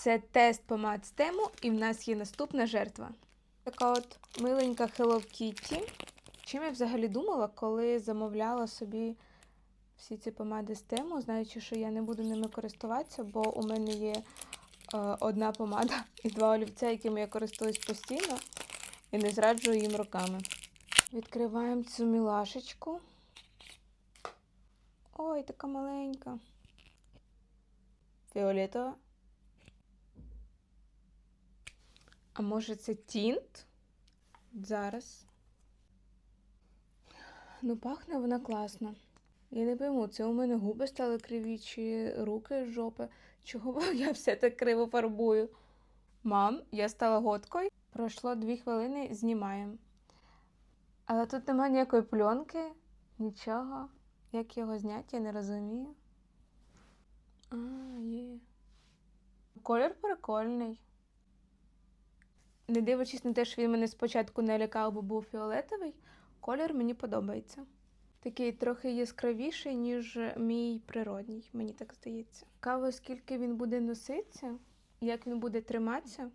Це тест помад з тему, і в нас є наступна жертва. Така от миленька Hello Kitty. Чим я взагалі думала, коли замовляла собі всі ці помади з тему, знаючи, що я не буду ними користуватися, бо у мене є е, одна помада і два олівця, якими я користуюсь постійно, і не зраджую їм руками. Відкриваємо цю мілашечку. Ой, така маленька. Фіолетова. А може це тінт? Зараз. Ну, пахне вона класно. Я не пойму, це у мене губи стали криві, чи руки з жопи. Чого я все так криво фарбую? Мам, я стала готкою. Пройшло дві хвилини, знімаємо. Але тут немає ніякої пленки, нічого. Як його зняти, я не розумію. А, є. Колір прикольний. Не дивлячись на те, що він мене спочатку не лякав, бо був фіолетовий, колір мені подобається. Такий трохи яскравіший, ніж мій природній, мені так здається. Цікаво, скільки він буде носитися, як він буде триматися.